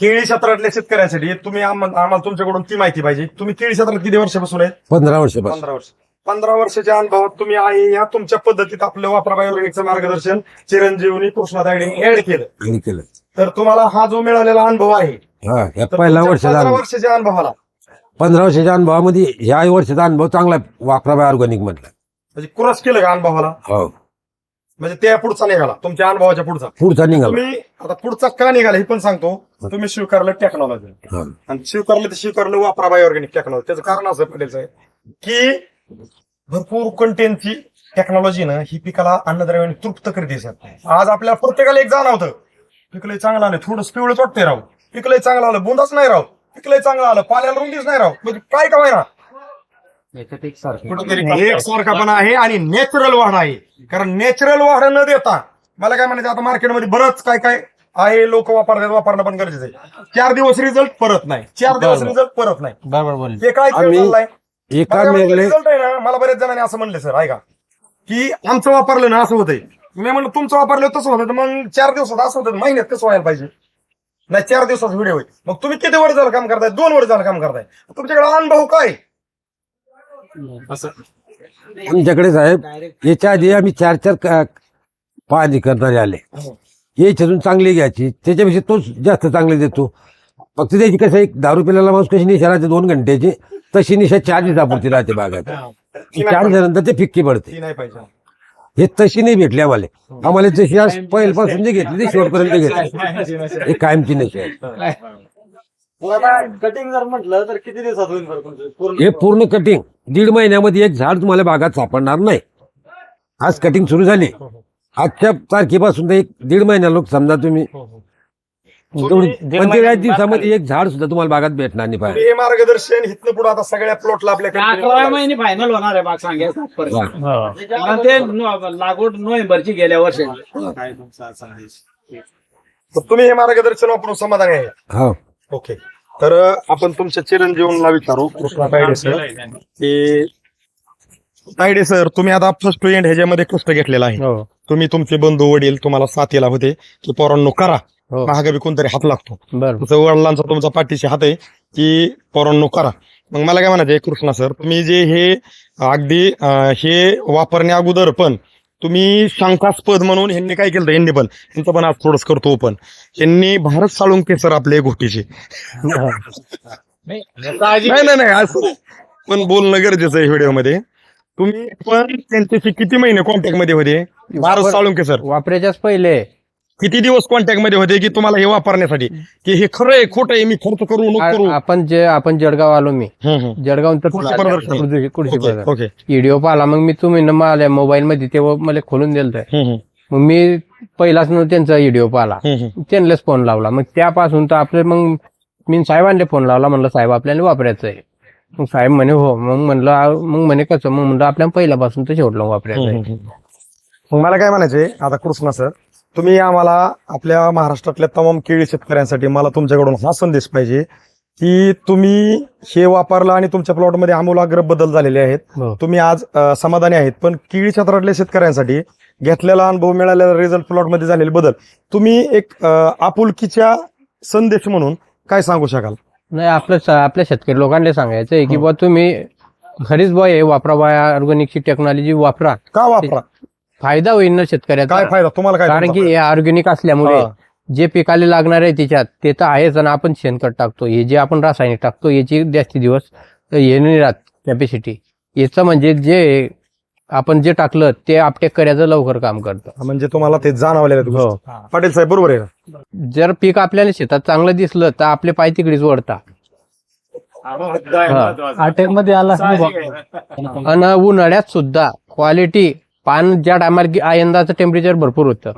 केळी क्षेत्रातल्या शेतकऱ्यांसाठी तुम्ही आम- आम्हाला तुमच्याकडून ती माहिती पाहिजे. तुम्ही केळी क्षेत्रात किती वर्षापासून आहे? पंधरा वर्षापासून पंधरा वर्ष. पंधरा वर्षाच्या अनुभवात तुम्ही आहे या तुमच्या पद्धतीत आपलं वापरा बायोरेनिकचं मार्गदर्शन चिरंजीवनी कृष्णा तायडेने ऍड केलं. आणि केलं. तर तुम्हाला हा जो मिळालेला अनुभव आहे हा या तर पहिल्या तुमच्या वर्षाचा पंधरा अनुभव. वर्षाच्या अनुभवाला. पंधरा वर्षाच्या अनुभवामध्ये ह्या वर्षाचा अनुभव चांगला वापरावा ऑर्गॅनिक मधला. म्हणजे क्रॉस केलं का अनुभवाला? हो. म्हणजे त्या पुढचा निघाला तुमच्या अनुभवाच्या पुढचा. पुढचा निघाला. तुम्ही आता पुढचा का निघाला हे पण सांगतो. तुम्ही स्वीकारलं टेक्नॉलॉजी हा. आणि स्वीकारलं ते स्वीकारलं वापरा बाय ऑर्गॅनिक टेक्नॉलॉजी त्याचं कारण असं पडेल साहेब की भरपूर कंटेनची टेक्नॉलॉजी ना ही पिकाला अन्नद्रव्याने तृप्त करते सर आज आपल्याला प्रत्येकाला एक जाणवतं पिकलंय चांगलं आलं थोडं पिवळच वाटतंय राव. पिकलंय चांगलं आलं बुंदाच नाही राव. पिकलंय चांगलं आलं पाल्याला रुंदीच नाही राव. म्हणजे काय काय ना कुठेतरी एक सारखापणा आहे? आणि नॅचरल वाढ आहे. कारण नॅचरल वाढ न देता मला काय म्हणायचं आता मार्केटमध्ये बरंच काय काय आहे लोक वापरतात वापरणं पण गरजेचं आहे. चार दिवस रिझल्ट परत नाही. चार दिवस बरोबर. रिझल्ट परत नाही. बरोबर बोल हे काय खेळ आम्ही चाललाय? एका मेघले रिझल्ट आहे ना मला बरेच जणांनी असं म्हणले सर ऐका. की आमचं वापरलं ना असं होतंय. मी म्हणलं तुमचं वापरलं तसं होतं तर मग चार दिवसात असं होतं महिन्यात कसं व्हायला पाहिजे? नाही चार दिवसात व्हिडिओ होईल मग तुम्ही किती वर झालं काम करताय? दोन वर झालं काम करताय. तुमच्याकडे अनुभव काय? आमच्याकडे साहेब याच्या आधी आम्ही चार चार का- पाहणी करणारे आले. याच्यातून चांगली घ्यायची. त्याच्यापेक्षा तोच जास्त चांगले देतो. फक्त त्याची कसं एक दारू पिल्याला माणूस कशी निशा राहते दोन घंट्याची. तशी निशा चार दिवसापुरती राहते बागात. चार दिवसानंतर ते फिक्की पडते. हे तशी नाही भेटली आम्हाला. आम्हाला जशी आज पहिल्यापासून जे घेतली ते शेवटपर्यंत घेतली. हे कायमची नशी आहे. कटिंग जर म्हटलं तर किती दिवसात होईल बरं तुमचं? पूर्ण हे पूर्ण कटिंग दीड महिन्यामध्ये एक झाड तुम्हाला बागात सापडणार नाही. आज कटिंग सुरू झाली. आजच्या तारखेपासून तर एक दीड महिना लोक समजा तुम्ही. तुम्ही- पंचेचाळीस दिवसामध्ये एक झाड सुद्धा तुम्हाला बागात भेटणार नाही पाहिजे हे मार्गदर्शन इथनं पुढे आता सगळ्या प्लॉटला आपल्याकडे अकरा महिने फायनल होणार आहे बाग सांगायचं कारण ते नो- लागवड नोव्हेंबरची गेल्या वर्षी तर तुम्ही हे मार्गदर्शन वापरून समाधानी आहे. हो. ओके. तर आपण तुमच्या चिरंजीवनला विचारू कृष्णा तायडे सर की तायडे सर तुम्ही आता फर्स्ट टू एंड ह्याच्यामध्ये कष्ट घेतलेला आहे. हो. तुम्ही तुमचे बंधू वडील तुम्हाला साथीला होते की पोरांनो करा. हो. महागावी कोणतरी हात लागतो. बरं. तुमचं वडिलांचा तुमचा पाठीशी हात आहे की पोरांनो करा. मग मला काय म्हणायचं कृष्णा सर तुम्ही जे हे अगदी अं, हे वापरण्या अगोदर पण तुम्ही शंकास्पद म्हणून ह्यांनी काय केलं यांनी पण यांचं पण आज थोडंच करतो पण. यांनी भारत साळुंके सर आपले गोष्टीचे. नाही नाही नाही असं. पण बोलणं गरजेचं आहे व्हिडिओमध्ये. तुम्ही पण त्यांच्याशी किती महिने कॉन्टॅक्टमध्ये होते? भारत साळुंके सर वापरायच्याच पहिले. किती दिवस कॉन्टॅक्टमध्ये होते की तुम्हाला हे वापरण्यासाठी? की हे खरं आहे खोटं आहे मी खर्च करू नको करू? आपण जे आपण जळगाव आलो मी. जळगाव तर कृषी व्हिडिओ पाहिला मग मी तुम्ही न मला मोबाईल मध्ये तेव्हा मला खोलून दिलं मग मी पहिलाच न त्यांचा व्हिडिओ पाहिला. त्यांनाच फोन लावला. मग त्यापासून तर आपले मग मी साहेबांना फोन लावला म्हणलं साहेब आपल्याला वापरायचं आहे मग साहेब म्हणे हो. मग म्हणलं आ- मग म्हणे कसं? मग म्हणलं आपल्याला पहिल्यापासून तर शेवटला वापरायचं आहे मग मला काय म्हणायचंय आता कृष्णा सर तुम्ही आम्हाला आपल्या महाराष्ट्रातल्या तमाम केळी शेतकऱ्यांसाठी मला तुमच्याकडून हा संदेश पाहिजे की तुम्ही हे वापरलं आणि तुमच्या प्लॉटमध्ये आमूलाग्र बदल झालेले आहेत. हो. तुम्ही आज अ, समाधानी आहेत पण केळी क्षेत्रातल्या शेतकऱ्यांसाठी घेतलेला अनुभव मिळालेला रिझल्ट प्लॉटमध्ये झालेले बदल तुम्ही एक अ, आपुलकीच्या संदेश म्हणून काय सांगू शकाल? नाही आपलं आपल्या शेतकरी लोकांना सांगायचं आहे की हो. बुवा तुम्ही खरीच बुवा हे वापरा बा ऑर्गॅनिकची टेक्नॉलॉजी वापरा. का वापरा? फायदा होईल ना शेतकऱ्याचा. काय फायदा? तुम्हाला काय कारण की हे ऑर्गॅनिक असल्यामुळे जे पिकाला लागणार आहे त्याच्यात ते तर आहेच आणि आपण शेणखत टाकतो. हे जे आपण रासायनिक टाकतो याची जास्ती दिवस हे नाही राहत कॅपॅसिटी याचं म्हणजे जे आपण जे टाकलं ते आपटेक करायचं लवकर काम करतं. म्हणजे तुम्हाला ते जाणवलेलं आहे हो. गोष्टी. पाटील साहेब बरोबर आहे ना? जर पीक आपल्याला शेतात चांगलं दिसलं तर आपले पाय तिकडेच वळतात. अटॅकमध्ये आला आणि उन्हाळ्यात सुद्धा क्वालिटी पान ज्या टायमाला यंदाचं टेम्परेचर भरपूर होतं.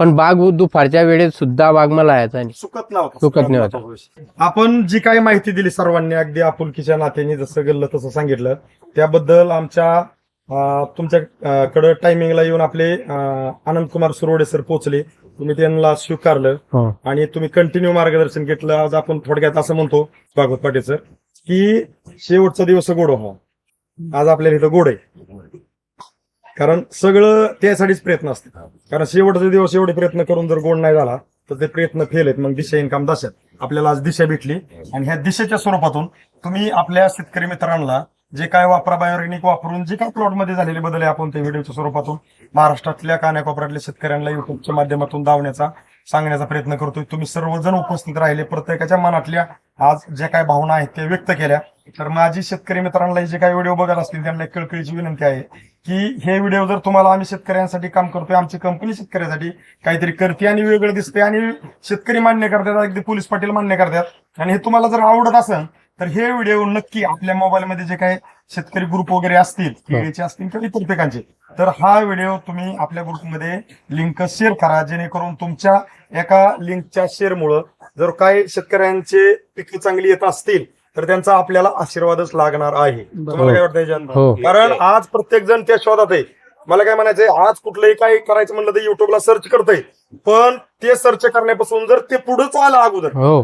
पण बाग दुपारच्या वेळेत सुद्धा बाग मला यायचा नाही. सुकत नव्हता सुकत. आपण जी काही माहिती दिली सर्वांनी अगदी आपुलकीच्या नात्याने जसं गेलं तसं सांगितलं त्याबद्दल आमच्या तुमच्याकडे टायमिंगला येऊन आपले आनंद कुमार सुरवडे सर पोहोचले. तुम्ही त्यांना स्वीकारलं. हो. आणि तुम्ही कंटिन्यू मार्गदर्शन घेतलं. आज आपण थोडक्यात असं म्हणतो भागवत पाटील सर की शेवटचा दिवस गोड व्हावा. आज आपल्याला इथं गोड आहे. कारण सगळं त्यासाठीच प्रयत्न असते कारण शेवटचा दिवस एवढे प्रयत्न करून जर गोड नाही झाला तर ते प्रयत्न फेल आहेत. मग दिशा इन्कम दशात आपल्याला आज दिशा भेटली. आणि ह्या दिशेच्या स्वरूपातून तुम्ही आपल्या शेतकरी मित्रांना जे काय वापरा बायोरेनिक वापरून जे काय प्लॉटमध्ये झालेले बदल आहे आपण त्या व्हिडिओच्या स्वरूपातून. महाराष्ट्रातल्या कानाकोपऱ्यातल्या शेतकऱ्यांना युट्यूबच्या माध्यमातून दावण्याचा सांगण्याचा प्रयत्न करतोय. तुम्ही सर्वजण उपस्थित राहिले प्रत्येकाच्या मनातल्या आज ज्या काय भावना आहेत त्या व्यक्त केल्या. तर माझी शेतकरी मित्रांना जे काही व्हिडिओ बघत असतील त्यांना एक कळकळीची विनंती आहे की हे व्हिडिओ जर तुम्हाला आम्ही शेतकऱ्यांसाठी काम करतोय आमची कंपनी शेतकऱ्यासाठी काहीतरी करते आणि वेगळं दिसते आणि शेतकरी मान्य करतात अगदी पोलीस पाटील मान्य करतात. आणि हे तुम्हाला जर आवडत असेल तर हे व्हिडिओ नक्की आपल्या मोबाईलमध्ये जे काही शेतकरी ग्रुप वगैरे असतील केळीचे असतील किंवा इतर पिकांचे तर हा व्हिडिओ तुम्ही आपल्या ग्रुपमध्ये लिंक शेअर करा जेणेकरून तुमच्या एका लिंकच्या शेअरमुळं जर काही शेतकऱ्यांचे पिके चांगली येत असतील तर त्यांचा आपल्याला आशीर्वादच लागणार आहे. तुम्हाला काय वाटतं याच्यात? हो. कारण आज प्रत्येक जण त्या शोधात आहे. मला काय म्हणायचंय आज कुठलंही काही करायचं म्हणलं तर युट्यूबला सर्च करतंय. पण ते सर्च करण्यापासून जर ते पुढेच आलं अगोदर हो.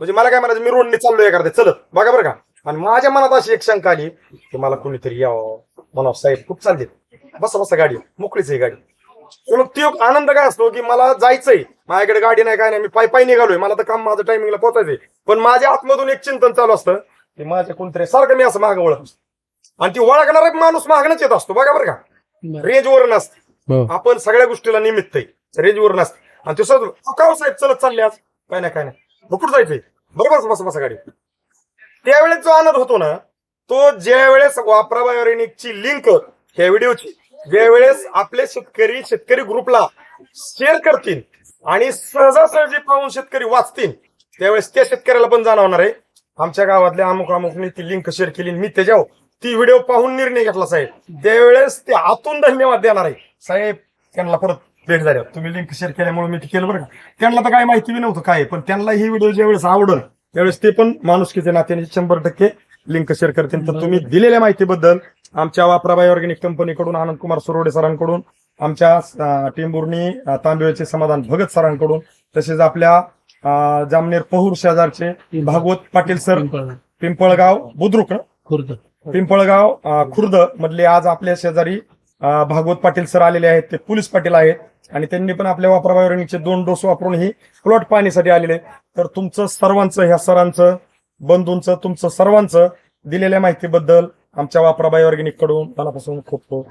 म्हणजे मला काय म्हणायचं मी रोडने चाललोय एखाद्या चलत बघा बरं का. आणि माझ्या मनात अशी एक शंका आली की मला कोणीतरी यावं. म्हणा साहेब खूप चालते बसा बसा गाडी. मोकळीच आहे गाडी. मग ते आनंद काय असतो की मला जायचंय. माझ्याकडे गाडी नाही काय नाही मी पाय पाय निघालोय. मला तर काम माझं टायमिंगला पोहोचायचंय. पण माझ्या आतमधून एक चिंतन चालू असतं की माझ्या कोणतरी सारखं मी असं मागं असतो. आणि ती ओळखणारा माणूस मागणंच येत असतो बघा बरं का. रेंजवर नसते. हो. आपण सगळ्या गोष्टीला निमित्त आहे. रेंजवर नसते. आणि ते का हो साहेब चलत चालले आज? काय नाही काय नाही. मग कुठं जायचंय. बरोबर बसा बसा गाडी त्यावेळेस जो आनंद होतो ना तो ज्या वेळेस वापराबायोरेनिकची लिंक ह्या व्हिडिओची ज्या वेळेस आपले शेतकरी शेतकरी ग्रुपला शेअर करतील आणि सहजासहजी पाहून शेतकरी वाचतील त्यावेळेस त्या शेतकऱ्याला पण जाणवणार आहे. आमच्या गावातल्या अमुक अमुकने ती लिंक शेअर केली मी त्याच्यावर ती व्हिडिओ पाहून निर्णय घेतला साहेब. त्यावेळेस ते आतून धन्यवाद देणार आहे. साहेब त्यांना परत भेट झाल्या तुम्ही लिंक शेअर केल्यामुळे मी ते केलं बरं का? त्यांना तर काय माहिती बी नव्हतं काय पण त्यांना ही व्हिडिओ ज्यावेळेस आवडल त्यावेळेस ते पण माणुसकीच्या नात्याने शंभर टक्के लिंक शेअर करतील. तर तुम्ही दिलेल्या माहितीबद्दल आमच्या वापराबाई ऑर्गॅनिक कंपनीकडून आनंद कुमार सुरोडे सरांकडून आमच्या टेंभुर्णी अं, तांबेचे समाधान भगत सरांकडून तसेच आपल्या जामनेर पहूर शेजारचे भागवत पाटील सर पिंपळगाव बुद्रुक खुर्द. पिंपळगाव खुर्द मधले आज आपल्या शेजारी भागवत पाटील सर आलेले आहेत ते पोलीस पाटील आहेत आणि त्यांनी पण आपल्या वापरावरणीचे दोन डोस वापरून ही प्लॉट पाहण्यासाठी आलेले तर तुमचं सर्वांचं ह्या सरांचं बंधूंचं तुमचं सर्वांचं दिलेल्या माहितीबद्दल आमच्या वापराबाई ऑर्गॅनिक मनापासून खूप खूप